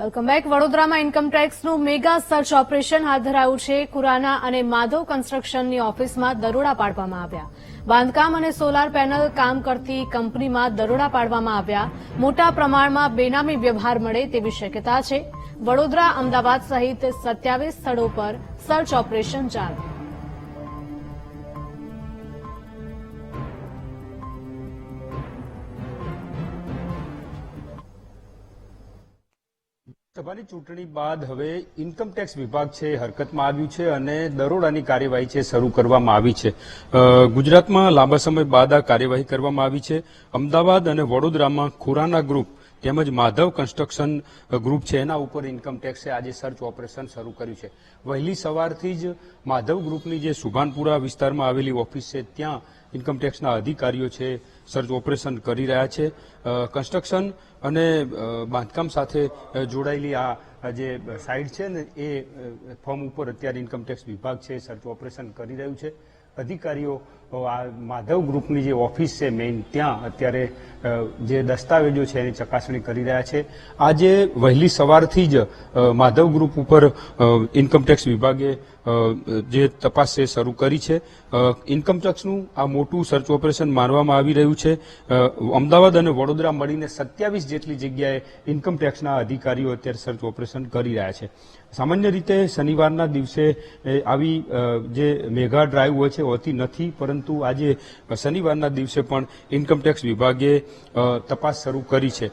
Welcome back વડોદરામાં ઇન્કમટેક્સનું mega search operation હાથ ધરાયું છે. ખુરાના અને માધવ કન્સ્ટ્રક્શનની ઓફિસમાં દરોડા પાડવામાં આવ્યા. બાંધકામ અને સોલાર પેનલ કામ કરતી કંપનીમાં દરોડા પાડવામાં આવ્યા. મોટા પ્રમાણમાં બેનામી વ્યવહાર મળે તેવી શક્યતા છે. વડોદરા અમદાવાદ સહિત સત્યાવીસ સ્થળો પર સર્ચ ઓપરેશન ચાલુ. સભાની ચૂંટણી બાદ હવે ઇન્કમટેક્સ વિભાગ છે હરકતમાં આવ્યું છે અને દરોડાની કાર્યવાહી છે, શરૂ કરવામાં આવી છે. ગુજરાતમાં લાંબા સમય બાદ આ કાર્યવાહી કરવામાં આવી છે. અમદાવાદ અને વડોદરામાં ખુરાના ગ્રુપ તેમજ માધવ કન્સ્ટ્રક્શન ગ્રુપ છે, એના ઉપર ઇન્કમટેક્સે આજે સર્ચ ઓપરેશન શરૂ કર્યું છે. વહેલી સવારથી જ માધવ ગ્રુપની જે સુભાનપુરા વિસ્તારમાં આવેલી ઓફિસ છે, ત્યાં ઇન્કમટેક્સના અધિકારીઓ છે, સર્ચ ઓપરેશન કરી રહ્યા છે. કન્સ્ટ્રક્શન અને બાંધકામ સાથે જોડાયેલી આ જે સાઇટ છે ને, એ ફોર્મ ઉપર અત્યારે ઇન્કમટેક્સ વિભાગ છે, સર્ચ ઓપરેશન કરી રહ્યું છે. અધિકારીઓ આ માધવ ગ્રુપની જે ઓફિસ છે મેઇન, ત્યાં અત્યારે જે દસ્તાવેજો છે એની ચકાસણી કરી રહ્યા છે. આજે વહેલી સવારથી જ માધવ ગ્રુપ ઉપર ઇન્કમટેક્સ વિભાગે જે તપાસ છે શરૂ કરી છે. ઇન્કમટેક્સનું આ મોટું સર્ચ ઓપરેશન માનવામાં આવી રહ્યું છે. અમદાવાદ અને વડોદરા મળીને સત્યાવીસ જેટલી જગ્યાએ ઇન્કમટેક્સના અધિકારીઓ અત્યારે સર્ચ ઓપરેશન કરી રહ્યા છે. સામાન્ય રીતે શનિવારના દિવસે આવી જે મેગા ડ્રાઈવ હોય છે, હોતી નથી, પરંતુ આજે શનિવારના દિવસે પણ ઇન્કમટેક્સ વિભાગે તપાસ શરૂ કરી છે.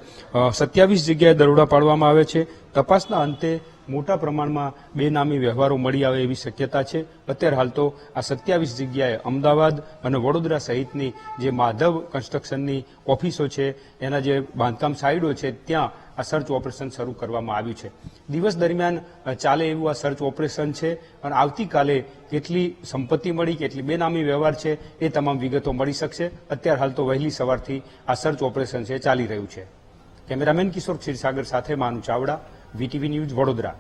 સત્યાવીસ જગ્યાએ દરોડા પાડવામાં આવે છે. તપાસના અંતે મોટા પ્રમાણમાં બેનામી વ્યવહારો મળી આવે એવી શક્યતા છે. અત્યારે હાલ તો આ સત્યાવીસ જગ્યાએ અમદાવાદ અને વડોદરા સહિતની જે માધવ કન્સ્ટ્રક્શનની ઓફિસો છે, એના જે બાંધકામ સાઇડો છે, ત્યાં આ સર્ચ ઓપરેશન શરૂ કરવામાં આવ્યું છે. દિવસ દરમિયાન ચાલે એવું આ સર્ચ ઓપરેશન છે અને આવતીકાલે કેટલી સંપત્તિ મળી, કેટલી બેનામી વ્યવહાર છે એ તમામ વિગતો મળી શકશે. અત્યારે હાલ તો વહેલી સવારથી આ સર્ચ ઓપરેશન છે, ચાલી રહ્યું છે. કેમેરામેન કિશોર ક્ષીરસાગર સાથે Manu Chavda. VTV news Vadodara.